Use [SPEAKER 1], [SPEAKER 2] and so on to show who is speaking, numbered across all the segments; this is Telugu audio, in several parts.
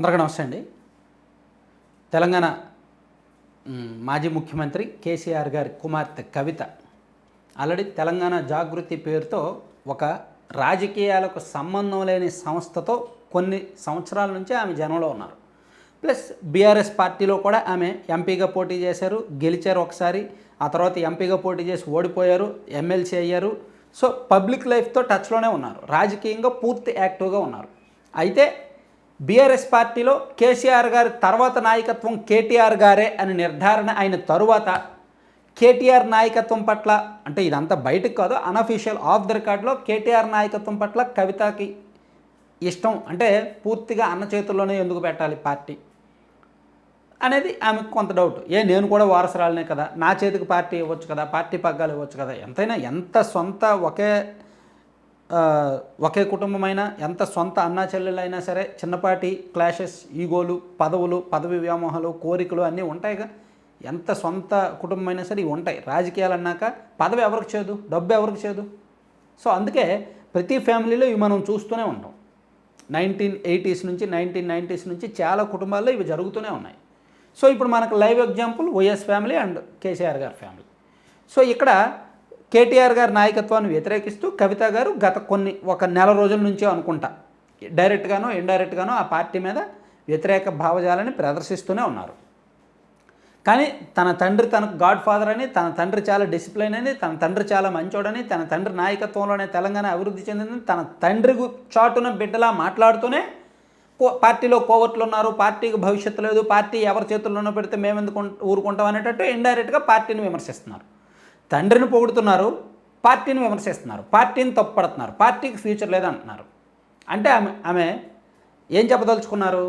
[SPEAKER 1] అందరికీ నమస్తే అండి. తెలంగాణ మాజీ ముఖ్యమంత్రి కేసీఆర్ గారి కుమార్తె కవిత ఆల్రెడీ తెలంగాణ జాగృతి పేరుతో ఒక రాజకీయాలకు సంబంధం లేని సంస్థతో కొన్ని సంవత్సరాల నుంచి ఆమె జనంలో ఉన్నారు. ప్లస్ బీఆర్ఎస్ పార్టీలో కూడా ఆమె ఎంపీగా పోటీ చేశారు గెలిచారు ఒకసారి ఆ తర్వాత ఎంపీగా పోటీ చేసి ఓడిపోయారు ఎమ్మెల్సీ అయ్యారు. సో పబ్లిక్ లైఫ్తో టచ్లోనే ఉన్నారు రాజకీయంగా పూర్తి యాక్టివ్గా ఉన్నారు. అయితే బీఆర్ఎస్ పార్టీలో కేసీఆర్ గారి తర్వాత నాయకత్వం కేటీఆర్ గారే అని నిర్ధారణ అయిన తరువాత కేటీఆర్ నాయకత్వం పట్ల అంటే ఇదంతా బయటకు కాదు అనఫీషియల్ ఆఫ్ ద రికార్డ్లో కేటీఆర్ నాయకత్వం పట్ల కవితకి ఇష్టం అంటే పూర్తిగా అన్న చేతుల్లోనే ఎందుకు పెట్టాలి పార్టీ అనేది ఆమెకు కొంత డౌట్ ఏ నేను కూడా వారసురాలనే కదా నా చేతికి పార్టీ ఇవ్వచ్చు కదా పార్టీ పగ్గాలు ఇవ్వచ్చు కదా ఎంతైనా ఎంత సొంత ఒకే ఒకే కుటుంబమైనా ఎంత సొంత అన్నా చెల్లెలైనా సరే చిన్నపాటి క్లాషెస్ ఈగోలు పదవులు పదవి వ్యామోహాలు కోరికలు అన్నీ ఉంటాయిగా ఎంత సొంత కుటుంబమైనా సరే ఇవి ఉంటాయి. రాజకీయాలు అన్నాక పదవి ఎవరికి చేదు? డబ్బు ఎవరికి చేదు? సో అందుకే ప్రతి ఫ్యామిలీలో ఇవి మనం చూస్తూనే ఉంటాం. నైన్టీన్ ఎయిటీస్ నుంచి నైన్టీన్ నైంటీస్ నుంచి చాలా కుటుంబాల్లో ఇవి జరుగుతూనే ఉన్నాయి. సో ఇప్పుడు మనకు live example YS family and KCR గారి ఫ్యామిలీ. సో ఇక్కడ కేటీఆర్ గారి నాయకత్వాన్ని వ్యతిరేకిస్తూ కవిత గారు గత కొన్ని ఒక నెల రోజుల నుంచే అనుకుంటా. డైరెక్ట్గానో ఇండైరెక్ట్గానో ఆ పార్టీ మీద వ్యతిరేక భావజాలని ప్రదర్శిస్తూనే ఉన్నారు. కానీ తన తండ్రి తనకు గాడ్ ఫాదర్ అని తన తండ్రి చాలా డిసిప్లైన్ అని తన తండ్రి చాలా మంచోడని తన తండ్రి నాయకత్వంలోనే తెలంగాణ అభివృద్ధి చెందిందని తన తండ్రి చాటున బిడ్డలా మాట్లాడుతూనే కో- పార్టీలో కోవట్లు ఉన్నారు పార్టీకి భవిష్యత్తు లేదు పార్టీ ఎవరి చేతుల్లోనో పెడితే మేము ఎందుకు ఊరుకుంటాం అనేటట్టు ఇండైరెక్ట్గా పార్టీని విమర్శిస్తున్నారు. తండ్రిని పొగుడుతున్నారు పార్టీని విమర్శిస్తున్నారు పార్టీని తప్పుపడుతున్నారు పార్టీకి ఫ్యూచర్ లేదంటున్నారు. అంటే ఆమె ఆమె ఏం చెప్పదలుచుకున్నారు?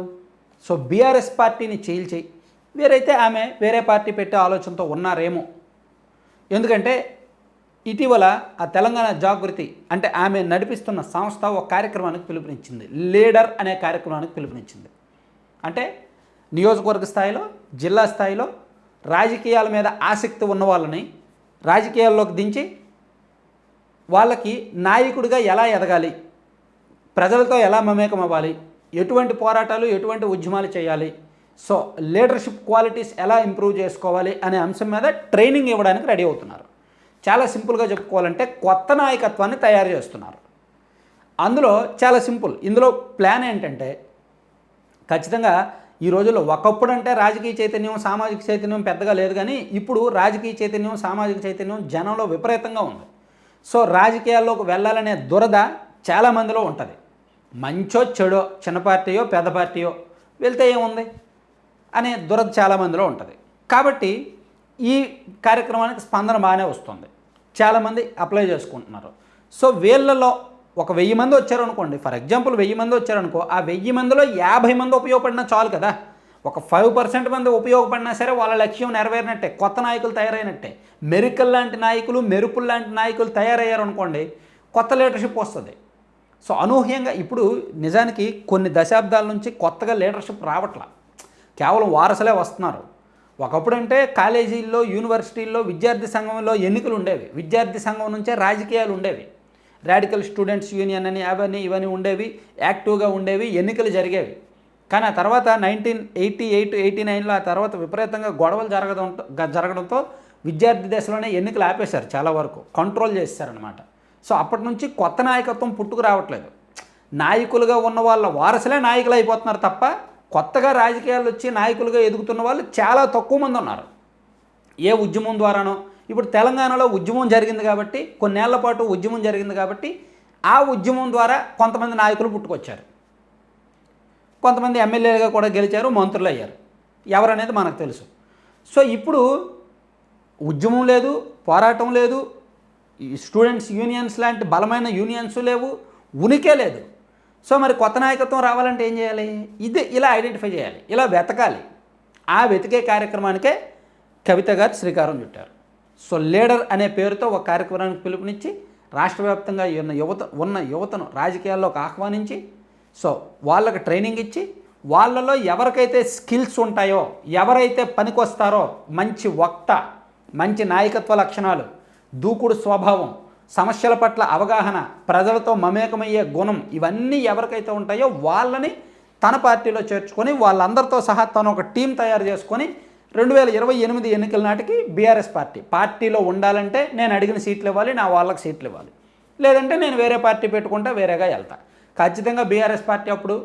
[SPEAKER 1] సో బీఆర్ఎస్ పార్టీని చీల్చి వేరైతే ఆమె వేరే పార్టీ పెట్టే ఆలోచనతో ఉన్నారేమో. ఎందుకంటే ఇటీవల ఆ తెలంగాణ జాగృతి అంటే ఆమె నడిపిస్తున్న సంస్థ ఒక కార్యక్రమానికి పిలుపునిచ్చింది. లీడర్ అనే కార్యక్రమానికి పిలుపునిచ్చింది. అంటే నియోజకవర్గ స్థాయిలో జిల్లా స్థాయిలో రాజకీయాల మీద ఆసక్తి ఉన్న వాళ్ళని రాజకీయాల్లోకి దించి వాళ్ళకి నాయకుడిగా ఎలా ఎదగాలి? ప్రజలతో ఎలా మమేకం అవ్వాలి ఎటువంటి పోరాటాలు ఎటువంటి ఉద్యమాలు చేయాలి? సో లీడర్షిప్ క్వాలిటీస్ ఎలా ఇంప్రూవ్ చేసుకోవాలి అనే అంశం మీద ట్రైనింగ్ ఇవ్వడానికి రెడీ అవుతున్నారు. చాలా సింపుల్గా చెప్పుకోవాలంటే కొత్త నాయకత్వాన్ని తయారు చేస్తున్నారు. అందులో చాలా సింపుల్. ఇందులో ప్లాన్ ఏంటంటే ఖచ్చితంగా ఈ రోజుల్లో ఒకప్పుడు అంటే రాజకీయ చైతన్యం సామాజిక చైతన్యం పెద్దగా లేదు కానీ ఇప్పుడు రాజకీయ చైతన్యం సామాజిక చైతన్యం జనంలో విపరీతంగా ఉంది. సో రాజకీయాల్లోకి వెళ్ళాలనే దురద చాలామందిలో ఉంటుంది. మంచో చెడో చిన్న పార్టీయో పెద్ద పార్టీయో వెళ్తే ఏముంది? అనే దురద చాలామందిలో ఉంటుంది. కాబట్టి ఈ కార్యక్రమానికి స్పందన బాగానే వస్తుంది. చాలామంది అప్లై చేసుకుంటున్నారు. సో వీళ్ళలో ఒక వెయ్యి మంది వచ్చారు అనుకోండి ఫర్ ఎగ్జాంపుల్ వెయ్యి మంది వచ్చారనుకో ఆ వెయ్యి మందిలో యాభై మంది ఉపయోగపడినా చాలు కదా. ఒక ఫైవ్ పర్సెంట్ మంది ఉపయోగపడినా సరే వాళ్ళ లక్ష్యం నెరవేరినట్టే కొత్త నాయకులు తయారైనట్టే. మెరికల్ లాంటి నాయకులు మెరుపుల్ లాంటి నాయకులు తయారయ్యారు అనుకోండి కొత్త లీడర్షిప్ వస్తుంది. సో అనూహ్యంగా ఇప్పుడు నిజానికి కొన్ని దశాబ్దాల నుంచి కొత్తగా లీడర్షిప్ రావట్లా. కేవలం వారసులే వస్తున్నారు. ఒకప్పుడంటే కాలేజీల్లో యూనివర్సిటీల్లో విద్యార్థి సంఘంలో ఎన్నికలు ఉండేవి. విద్యార్థి సంఘం నుంచే రాజకీయాలు ఉండేవి. రాడికల్ స్టూడెంట్స్ యూనియన్ అని అవన్నీ ఇవన్నీ ఉండేవి యాక్టివ్గా ఉండేవి ఎన్నికలు జరిగేవి. కానీ ఆ తర్వాత నైన్టీన్ ఎయిటీ ఎయిట్ ఎయిటీ నైన్లో ఆ తర్వాత విపరీతంగా గొడవలు జరగడం జరగడంతో విద్యార్థి దశలోనే ఎన్నికలు ఆపేశారు చాలా వరకు కంట్రోల్ చేశారనమాట సో అప్పటి నుంచి కొత్త నాయకత్వం పుట్టుకు రావట్లేదు. నాయకులుగా ఉన్న వాళ్ళ వారసులే నాయకులు అయిపోతున్నారు తప్ప కొత్తగా రాజకీయాలు వచ్చి నాయకులుగా ఎదుగుతున్న వాళ్ళు చాలా తక్కువ మంది ఉన్నారు. ఏ ఉద్యమం ద్వారానో ఇప్పుడు తెలంగాణలో ఉద్యమం జరిగింది కాబట్టి కొన్నేళ్ళ పాటు ఉద్యమం జరిగింది కాబట్టి ఆ ఉద్యమం ద్వారా కొంతమంది నాయకులు పుట్టుకొచ్చారు. కొంతమంది ఎమ్మెల్యేలుగా కూడా గెలిచారు మంత్రులు అయ్యారు ఎవరనేది మనకు తెలుసు. సో ఇప్పుడు ఉద్యమం లేదు పోరాటం లేదు ఈ స్టూడెంట్స్ యూనియన్స్ లాంటి బలమైన యూనియన్స్ లేవు ఉనికే లేదు. సో మరి కొత్త నాయకత్వం రావాలంటే ఏం చేయాలి? ఇది ఇలా ఐడెంటిఫై చేయాలి ఇలా వెతకాలి. ఆ వెతికే కార్యక్రమానికే కవిత గారు శ్రీకారం చుట్టారు. సో లీడర్ అనే పేరుతో ఒక కార్యక్రమానికి పిలుపునిచ్చి రాష్ట్ర వ్యాప్తంగా ఉన్న యువత ఉన్న యువతను రాజకీయాల్లోకి ఆహ్వానించి సో వాళ్ళకి ట్రైనింగ్ ఇచ్చి వాళ్ళలో ఎవరికైతే స్కిల్స్ ఉంటాయో ఎవరైతే పనికొస్తారో మంచి వక్త మంచి నాయకత్వ లక్షణాలు దూకుడు స్వభావం సమస్యల పట్ల అవగాహన ప్రజలతో మమేకమయ్యే గుణం ఇవన్నీ ఎవరికైతే ఉంటాయో వాళ్ళని తన పార్టీలో చేర్చుకొని వాళ్ళందరితో సహా తను ఒక టీం తయారు చేసుకొని రెండు వేల ఇరవై ఎనిమిది ఎన్నికల నాటికి బీఆర్ఎస్ పార్టీ. పార్టీలో ఉండాలంటే నేను అడిగిన సీట్లు ఇవ్వాలి నా వాళ్ళకి సీట్లు ఇవ్వాలి. లేదంటే నేను వేరే పార్టీ పెట్టుకుంటా వేరేగా వెళ్తా. ఖచ్చితంగా బీఆర్ఎస్ పార్టీ అప్పుడు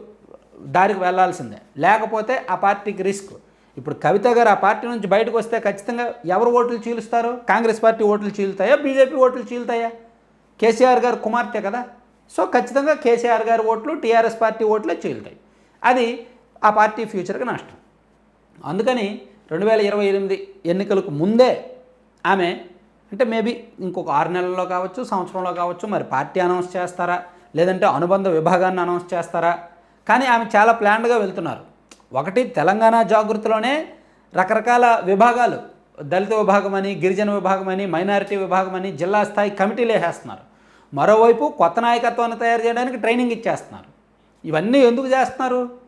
[SPEAKER 1] దారికి వెళ్ళాల్సిందే లేకపోతే ఆ పార్టీకి రిస్క్. ఇప్పుడు కవిత గారు ఆ పార్టీ నుంచి బయటకు వస్తే ఖచ్చితంగా ఎవరు ఓట్లు చీలుస్తారు? కాంగ్రెస్ పార్టీ ఓట్లు చీలుతాయా? బీజేపీ ఓట్లు చీలుతాయా? కేసీఆర్ గారు కుమార్తె కదా. సో ఖచ్చితంగా కేసీఆర్ గారి ఓట్లు టీఆర్ఎస్ పార్టీ ఓట్లే చీలుతాయి. అది ఆ పార్టీ ఫ్యూచర్కి నష్టం. అందుకని రెండు వేల ఇరవై ఎనిమిది ఎన్నికలకు ముందే ఆమె అంటే మేబీ ఇంకొక ఆరు నెలల్లో కావచ్చు సంవత్సరంలో కావచ్చు మరి పార్టీ అనౌన్స్ చేస్తారా? లేదంటే అనుబంధ విభాగాన్ని అనౌన్స్ చేస్తారా? కానీ ఆమె చాలా ప్లాన్డ్గా వెళ్తున్నారు. ఒకటి తెలంగాణ జాగృతిలోనే రకరకాల విభాగాలు దళిత విభాగం అని గిరిజన విభాగం అని మైనారిటీ విభాగం అని జిల్లా స్థాయి కమిటీలు వేసేస్తున్నారు. మరోవైపు కొత్త నాయకత్వాన్ని తయారు చేయడానికి ట్రైనింగ్ ఇచ్చేస్తున్నారు. ఇవన్నీ ఎందుకు చేస్తున్నారు?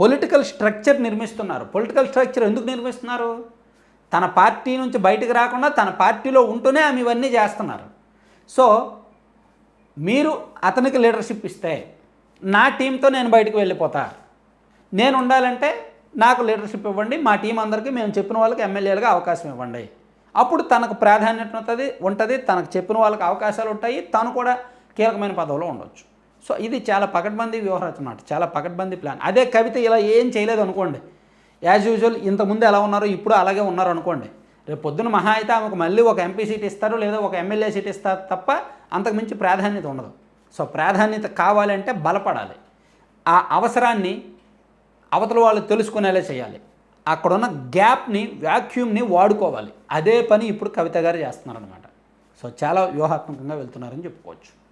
[SPEAKER 1] పొలిటికల్ స్ట్రక్చర్ నిర్మిస్తున్నారు. పొలిటికల్ స్ట్రక్చర్ ఎందుకు నిర్మిస్తున్నారు? తన పార్టీ నుంచి బయటకు రాకుండా తన పార్టీలో ఉంటూనే ఆమె ఇవన్నీ చేస్తున్నారు. సో మీరు అతనికి లీడర్షిప్ ఇస్తే నా టీంతో నేను బయటకు వెళ్ళిపోతా. నేను ఉండాలంటే నాకు లీడర్షిప్ ఇవ్వండి మా టీం అందరికీ మేము చెప్పిన వాళ్ళకి ఎమ్మెల్యేలుగా అవకాశం ఇవ్వండి. అప్పుడు తనకు ప్రాధాన్యత ఉంటుంది ఉంటుంది తనకు చెప్పిన వాళ్ళకి అవకాశాలు ఉంటాయి తను కూడా కీలకమైన పదవిలో ఉండొచ్చు. సో ఇది చాలా పకడ్బందీ వ్యవహారం అన్నమాట. చాలా పకడ్బందీ ప్లాన్. అదే కవిత ఇలా ఏం చేయలేదు అనుకోండి. యాజ్ యూజువల్ ఇంతకుముందు ఎలా ఉన్నారో ఇప్పుడు అలాగే ఉన్నారు అనుకోండి. రేపు పొద్దున మహా అయితే ఆమెకు మళ్ళీ ఒక ఎంపీ సీట్ ఇస్తారు లేదా ఒక ఎమ్మెల్యే సీట్ ఇస్తారు తప్ప అంతకుమించి ప్రాధాన్యత ఉండదు. సో ప్రాధాన్యత కావాలంటే బలపడాలి. ఆ అవసరాన్ని అవతల వాళ్ళు తెలుసుకునేలా చేయాలి. అక్కడున్న గ్యాప్ని వ్యాక్యూమ్ని వాడుకోవాలి. అదే పని ఇప్పుడు కవిత గారు చేస్తున్నారనమాట సో చాలా వ్యూహాత్మకంగా వెళ్తున్నారని చెప్పుకోవచ్చు.